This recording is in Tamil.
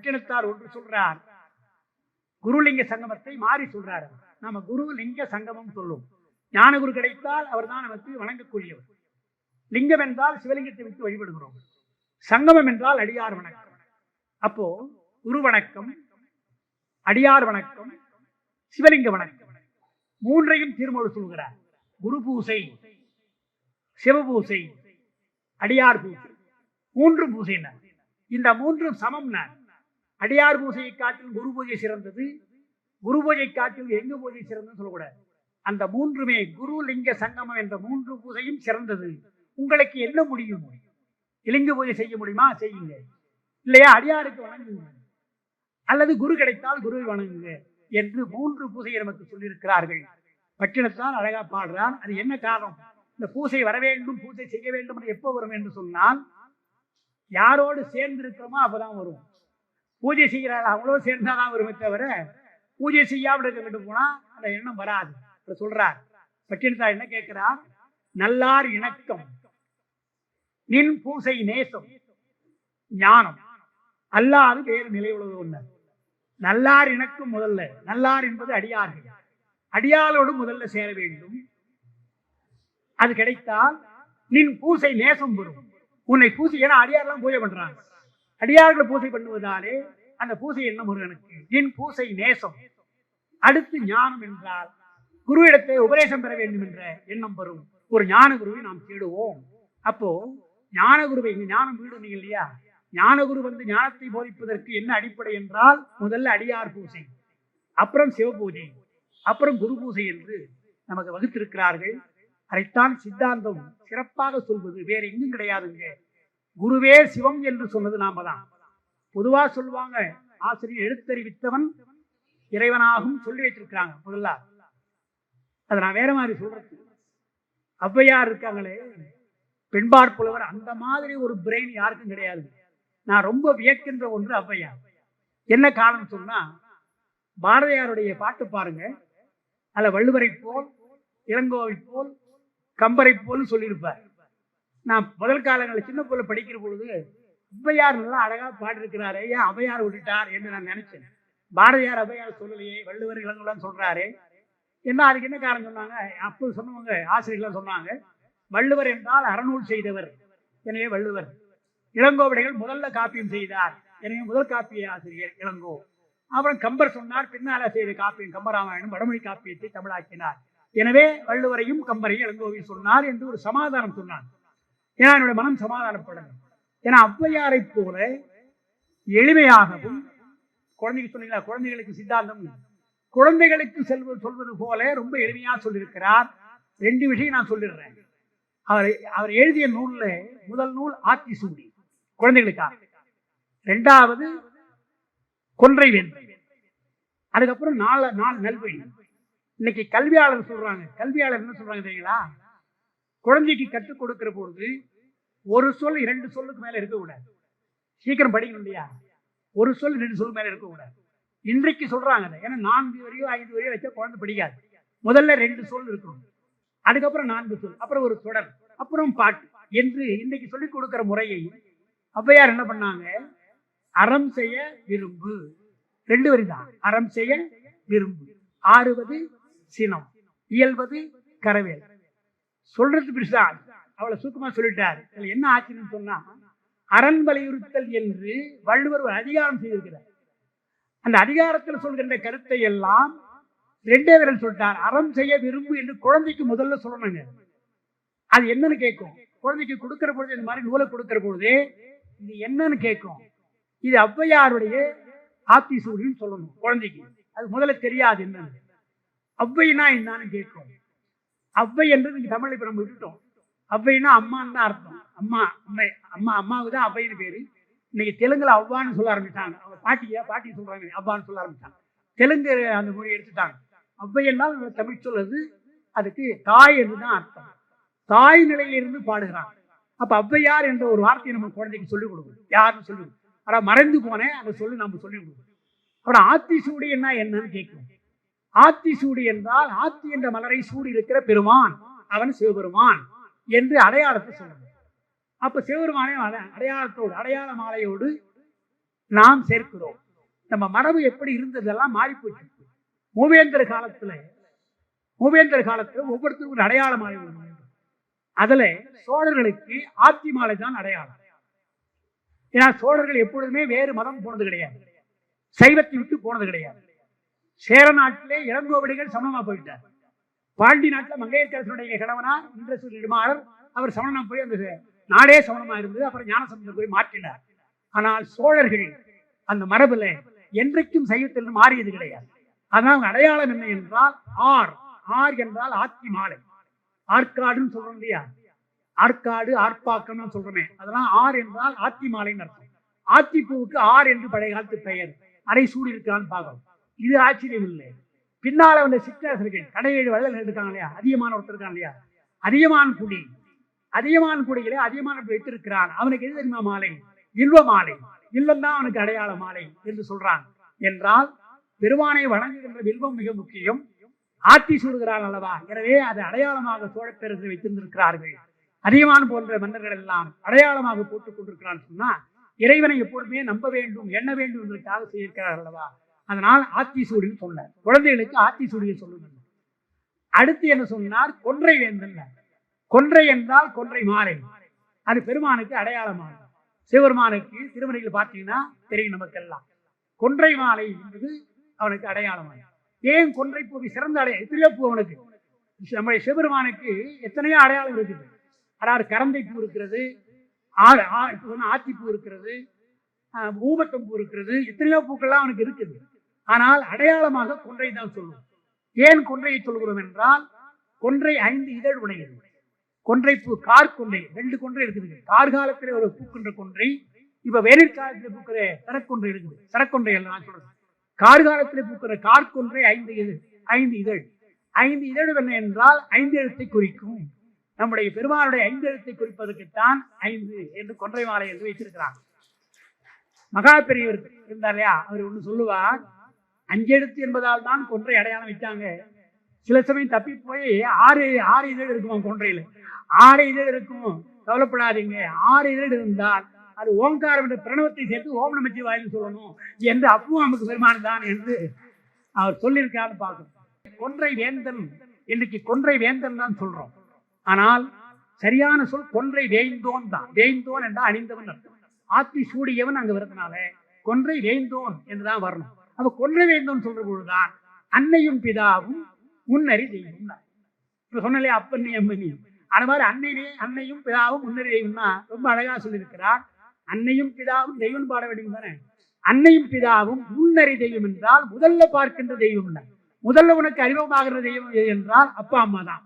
பட்டினத்தார் ஒன்று சொல்றார். குருலிங்க சங்கமத்தை மாறி சொல்றாரு நம்ம குரு லிங்க சங்கமம் சொல்லும் ஞானகுரு கிடைத்தால் அவர் அவர்தான் நமக்கு வணங்கக்கூடியவர் லிங்கம் என்றால் சிவலிங்கத்தை வைத்து வழிபடுகிறோம். சங்கமம் என்றால் அடியார் வணக்கம். அப்போ குரு வணக்கம் அடியார் வணக்கம் சிவலிங்க வணக்கம். மூன்றையும் திருமொழி சொல்கிறார். குரு பூசை சிவபூசை அடியார் பூசை. மூன்று பூசை இந்த மூன்றும் சமம் அடியார் பூஜையை காட்டில் குரு பூஜை சிறந்தது. குரு பூஜை காட்டில் எங்க பூஜை சிறந்தது சொல்லக்கூடாது. அந்த மூன்றுமே குரு லிங்க சங்கமம் என்ற மூன்று பூஜையும் சிறந்தது. உங்களுக்கு என்ன முடியும்? இலிங்க பூஜை செய்ய முடியுமா? செய்யுங்க. இல்லையா? அடியாருக்கு வணங்குங்க. அல்லது குரு கிடைத்தால் குருவை வணங்குங்க என்று மூன்று பூஜையை நமக்கு சொல்லியிருக்கிறார்கள். பட்டினத்தான் அழகா பாடுறான். அது என்ன காரணம்? இந்த பூஜை வர வேண்டும் பூஜை செய்ய வேண்டும் என்று எப்போ வரும் என்று சொன்னால் யாரோடு சேர்ந்து இருக்கிறோமோ அப்பதான் வரும். பூஜை செய்கிறாள். அவங்களோட சேர்ந்தாதான் வருமே தவிர பூஜை செய்யாமல் இருக்க போனா அந்த எண்ணம் வராது. அப்படி சொல்றார். பட்டினத்தா என்ன கேட்கிறார் நல்லார் இணக்கம் நின் பூசை நேசம் ஞானம். அல்லாது வேறு நிலை உள்ளது ஒண்ணு. நல்லார் இணக்கம் முதல்ல. நல்லார் என்பது அடியார்கள். அடியாளோடு முதல்ல சேர வேண்டும். அது கிடைத்தால் நின் பூசை நேசம் வரும். உன்னை பூசி ஏன்னா அடியாரெல்லாம் பூஜை பண்றாங்க. அடியார்களை பூஜை பண்ணுவதாலே அந்த பூசை என்ன முருகனுக்கு? என் பூசை நேசம். அடுத்து ஞானம் என்றால் குருவிடத்தை உபதேசம் பெற வேண்டும் என்ற எண்ணம் வரும். ஒரு ஞான குருவை நாம் தேடுவோம். அப்போ ஞான குருவை இங்க ஞானம் வீடுனீங்க இல்லையா? ஞான குரு வந்து ஞானத்தை போதிப்பதற்கு என்ன அடிப்படை என்றால் முதல்ல அடியார் பூசை அப்புறம் சிவபூஜை அப்புறம் குரு பூசை என்று நமக்கு வகுத்திருக்கிறார்கள். அதைத்தான் சித்தாந்தம் சிறப்பாக சொல்வது. வேற எங்கும் கிடையாதுங்க. குருவே சிவம் என்று சொன்னது நாம தான் பொதுவா சொல்லுவாங்க ஆசிரியர் எழுத்தறிவித்தவன் இறைவனாகும் சொல்லி வைத்திருக்கிறாங்க முதல்ல. அதை நான் வேற மாதிரி சொல்றது. ஔவையார் இருக்காங்களே பெண்பார் புலவர் அந்த மாதிரி ஒரு பிரெயின் யாருக்கும் கிடையாது. நான் ரொம்ப வியக்கின்ற ஒன்று ஔவையார். என்ன காரணம் சொன்னா பாரதியாருடைய பாட்டு பாருங்க. அதில் வள்ளுவரை போல் இளங்கோவை போல் கம்பரை போல் சொல்லியிருப்பார். நான் முதல் காலங்களில் சின்ன பிள்ளை படிக்கிற பொழுது ஔவையார் நல்லா அழகா பாடிருக்கிறாரே ஏன் ஔவையார் விட்டுட்டார் என்று நான் நினைச்சேன். பாரதியார் ஔவையார் சொல்லலையே வள்ளுவர் இளங்கலாம் சொல்றாரு. என்ன அதுக்கு என்ன காரணம் சொன்னாங்க? அப்போ சொன்னவங்க ஆசிரியர்லாம் சொன்னாங்க வள்ளுவர் என்றால் அறநூல் செய்தவர். எனவே வள்ளுவர் இளங்கோவடிகள் முதல்ல காப்பியம் செய்தார். எனவே முதல் காப்பிய ஆசிரியர் இளங்கோ. அப்புறம் கம்பர் சொன்னார் பின்னால செய்த காப்பியம் கம்பராமாயணம் வடமொழி காப்பியத்தை தமிழாக்கினார். எனவே வள்ளுவரையும் கம்பரையும் இளங்கோவையும் சொன்னார் என்று ஒரு சமாதானம் சொன்னார் ஏன்னா என்னுடைய மனம் சமாதானப்படணும் ஏன்னா ஔவையாரை போல எளிமையாகவும் குழந்தைக்கு சொன்னீங்களா குழந்தைகளுக்கு சித்தாந்தம் குழந்தைகளுக்கு செல்வது சொல்வது போல ரொம்ப எளிமையா சொல்லியிருக்கிறார். ரெண்டு விஷயம் நான் சொல்லிடுறேன். அவர் அவர் எழுதிய நூல்ல முதல் நூல் ஆத்தி சூடி குழந்தைகளுக்காக ரெண்டாவது கொன்றை வேந்தன் அதுக்கப்புறம் நாலு நாலு நல்வழி. இன்னைக்கு கல்வியாளர் சொல்றாங்க. கல்வியாளர் என்ன சொல்றாங்க தெரியுங்களா? குழந்தைக்கு கற்றுக் கொடுக்கிற பொழுது ஒரு சொல் இரண்டு சொல்லுக்கு மேல இருக்கக்கூடாது சீக்கிரம் படிக்கணும் இல்லையா? ஒரு சொல் ரெண்டு சொல் மேல இருக்கக்கூடாது இன்றைக்கு சொல்றாங்க ஏன்னா நான்கு வரையோ ஐந்து வரையோ வச்சா குழந்தை படிக்காது. முதல்ல ரெண்டு சொல் இருக்கணும். அதுக்கப்புறம் நான்கு சொல் அப்புறம் ஒரு தொடர் அப்புறம் பாட்டு என்று இன்னைக்கு சொல்லிக் கொடுக்கிற முறையை ஔவையார் என்ன பண்ணாங்க? அறம் செய்ய விரும்பு. ரெண்டு வரி தான். அறம் செய்ய விரும்பு. ஆறுவது சினம் இயல்வது கரவேல். சொல்றது பெருசா. அவளை சுத்தமா சொல்லிட்டார். இதுல என்ன ஆச்சுன்னு சொன்னா அரண் வலியுறுத்தல் என்று வள்ளுவர் ஒரு அதிகாரம் செய்திருக்கிறார். அந்த அதிகாரத்தில் சொல்கின்ற கருத்தை எல்லாம் ரெண்டே விரல் சொல்லிட்டார். அறம் செய்ய விரும்பு என்று குழந்தைக்கு முதல்ல சொல்லணுங்க. அது என்னன்னு கேட்கும். குழந்தைக்கு கொடுக்கிற பொழுது இந்த மாதிரி நூலை கொடுக்கிற பொழுது இது என்னன்னு கேட்கும். இது ஔவையாருடைய ஆத்தி சூரியன்னு சொல்லணும் குழந்தைக்கு. அது முதல்ல தெரியாது என்னன்னு. ஔவைனா என்னன்னு கேட்கும். ஔவை என்று நீங்க தமிழ் இப்ப நம்ம விட்டுட்டோம். ஔவைன்னா அம்மான்னு தான் அர்த்தம். அம்மா அம்மை அம்மா அம்மாவுக்கு தான் ஔவைன்னு பேரு. இன்னைக்கு தெலுங்குல அவ்வான்னு சொல்ல ஆரம்பிச்சாங்க. அவங்க பாட்டியா பாட்டி சொல்றாங்க அவ்வான்னு சொல்ல ஆரம்பிச்சாங்க. தெலுங்கு அந்த மொழி எடுத்துட்டாங்க. ஔவை தமிழ் சொல்றது அதுக்கு தாய் என்று தான் அர்த்தம். தாய் நிலையிலிருந்து பாடுகிறாங்க. அப்ப ஔவையார் என்ற ஒரு வார்த்தையை நம்ம குழந்தைக்கு சொல்லிக் கொடுக்கணும். யாருன்னு சொல்லி கொடுக்கணும். ஆனா மறைந்து போனேன் அதை சொல்லி நம்ம சொல்லிக் கொடுக்கணும். அப்புறம் ஆத்திசூடி என்ன என்னன்னு கேட்கணும். ஆத்தி சூடி என்றால் ஆத்தி என்ற மலரை சூடி இருக்கிற பெருமான் அவன் சிவபெருமான் என்று அடையாளத்தை சொல்லணும். அப்ப சிவபெருமானே அட- அடையாளத்தோடு அடையாள மாலையோடு நாம் சேர்க்கிறோம். நம்ம மரபு எப்படி இருந்ததெல்லாம் மாறிப்போச்சு. மூவேந்தர் காலத்துல மூவேந்தர் காலத்துல ஒவ்வொருத்தருக்கும் ஒரு அடையாள மாலை அதுல சோழர்களுக்கு ஆத்தி மாலை தான் அடையாளம். ஏன்னா சோழர்கள் எப்பொழுதுமே வேறு மதம் போனது கிடையாது. சைவத்தை விட்டு போனது கிடையாது. சேர நாட்டிலே இளங்கோவடிகள் சமணமா போயிட்டார். பாண்டி நாட்டுல மங்கையர்கரசனுடைய கணவனார் இந்திரசூர் நெடுமாறர் அவர் சமணம் போய் அந்த நாடே சமணமா இருந்தது. அப்புறம் ஞானசம்பந்தர் போய் மாற்றினார். ஆனால் சோழர்கள் அந்த மரபுல என்றைக்கும் சைவத்தில் மாறியது கிடையாது. அதான் அடையாளம் என்ன என்றால் ஆர். ஆர் என்றால் ஆத்தி மாலை. ஆற்காடுன்னு சொல்றோம் இல்லையா? ஆற்காடு ஆர்ப்பாக்கம்னு சொல்றோமே. அதெல்லாம் ஆர் என்றால் ஆத்தி மாலைன்னு அர்த்தம். ஆத்திப்பூவுக்கு ஆர் என்று பழைய காலத்து பெயர். அரை சூடி இருக்கான்னு பார்க்கணும். இது ஆச்சரியம் இல்லை. பின்னால வந்த சிற்றரசர்கள் கடையேழு வள்ளல் இருக்காங்க இல்லையா? அதிகமான ஒருத்தர் இருக்காங்க இல்லையா? அதிகமான குடி. அதிகமான குடிகளை அதிகமான வைத்திருக்கிறான். அவனுக்கு எது தெரியுமா மாலை? இல்வ மாலை. இல்லம் தான் அவனுக்கு அடையாள மாலை என்று சொல்றான் என்றால் பெருமானை வணங்குகின்ற வில்வம் மிக முக்கியம். ஆத்தி சூடுகிறான் அல்லவா? எனவே அது அடையாளமாக சோழப்பேரரசு வைத்திருந்திருக்கிறார்கள். அதிகமான போன்ற மன்னர்கள் எல்லாம் அடையாளமாக போட்டுக் கொண்டிருக்கிறான் சொன்னா இறைவனை எப்பொழுதுமே நம்ப வேண்டும் எண்ண வேண்டும் என்பதற்காக செய்திருக்கிறார் அல்லவா? அதனால் ஆத்தி சூடின்னு சொன்னார். குழந்தைகளுக்கு ஆத்தி சூடியை அடுத்து என்ன சொன்னார்? கொன்றை வேந்தன் கொன்றை என்றால் கொன்றை மாலை அது பெருமானுக்கு அடையாளமாகும் சிவபெருமானுக்கு திருமணிகள் பார்த்தீங்கன்னா தெரியும் நமக்கெல்லாம். கொன்றை மாலை என்பது அவனுக்கு அடையாளமாகும் ஏன் கொன்றை பூவி சிறந்த அடையாளம் எத்தனையோ பூ அவனுக்கு. நம்முடைய சிவபெருமானுக்கு எத்தனையோ அடையாளம் இருக்குது. அதாவது கரந்தை பூ இருக்கிறது ஆ- ஆ- இப்ப சொன்ன ஆத்திப்பூ இருக்கிறது ஆஹ், பூ இருக்கிறது எத்தனையோ பூக்கள்லாம் அவனுக்கு இருக்குது. ஆனால் அடையாளமாக கொன்றை தான் சொல்லுவோம். ஏன் கொன்றையை சொல்கிறோம் என்றால் கொன்றை ஐந்து இதழ் உடையது. கொன்றை பூ கார் கொன்றை ரெண்டு கொன்றை இருக்குது. கார்காலத்திலே ஒரு பூக்கின்ற கொன்றை இப்ப வேனிற் காலத்தில் பூக்கிற சரக்கொன்றை இருக்குது. சரக்கொன்றை அல்ல நான் சொல்றேன். கார்காலத்திலே பூக்கிற கார்கொன்றை ஐந்து இதழ் ஐந்து இதழ். ஐந்து இதழ் என்ன என்றால் ஐந்து எழுத்தை குறிக்கும். நம்முடைய பெருமானுடைய ஐந்து எழுத்தை குறிப்பதற்குத்தான் ஐந்து என்று கொன்றை மாலை என்று வைத்திருக்கிறார் மகா பெரியவர் இருந்தார் இல்லையா? அவர் ஒன்று சொல்லுவார் அஞ்செழுத்து என்பதால் தான் கொன்றை அடையாளம் வச்சாங்க. சில சமயம் தப்பி போய் ஆறு ஆறு இதழ் இருக்குமா கொன்றையில. ஆறு இதழ் இருக்கும். கவலைப்படாதீங்க. ஆறு இதழ் இருந்தால் அது ஓங்காரம் என்ற பிரணவத்தை சேர்த்து ஓம் நமச்சி வாயில் சொல்லணும் என்று அப்பவும் நமக்கு பெருமான் தான் என்று அவர் சொல்லியிருக்காருன்னு பார்க்கணும். கொன்றை வேந்தன் இன்னைக்கு கொன்றை வேந்தன் தான் சொல்றோம். ஆனால் சரியான சொல் கொன்றை வேய்ந்தோன் தான். வேய்ந்தோன் என்றால் அணிந்தவன் அர்த்தம். ஆத்தி சூடியவன் அங்க வரதுனால கொன்றை வேய்ந்தோன் என்றுதான் வரணும். அப்ப கொல்ல வேந்தோன் சொல்ற பொழுதுதான் அன்னையும் பிதாவும் முன்னறி தெய்வம் இப்ப சொன்னலே அப்பன் நீ அந்த மாதிரி அன்னையே அன்னையும் பிதாவும் முன்னறி தெய்வம்னா ரொம்ப அழகா சொல்லியிருக்கிறார். அன்னையும் பிதாவும் தெய்வம் பாட வேண்டும் தானே? அன்னையும் பிதாவும் முன்னறி தெய்வம் என்றால் முதல்ல பார்க்கின்ற தெய்வம் இல்லை முதல்ல உனக்கு அறிமுகமாகிற தெய்வம் என்றால் அப்பா அம்மா தான்.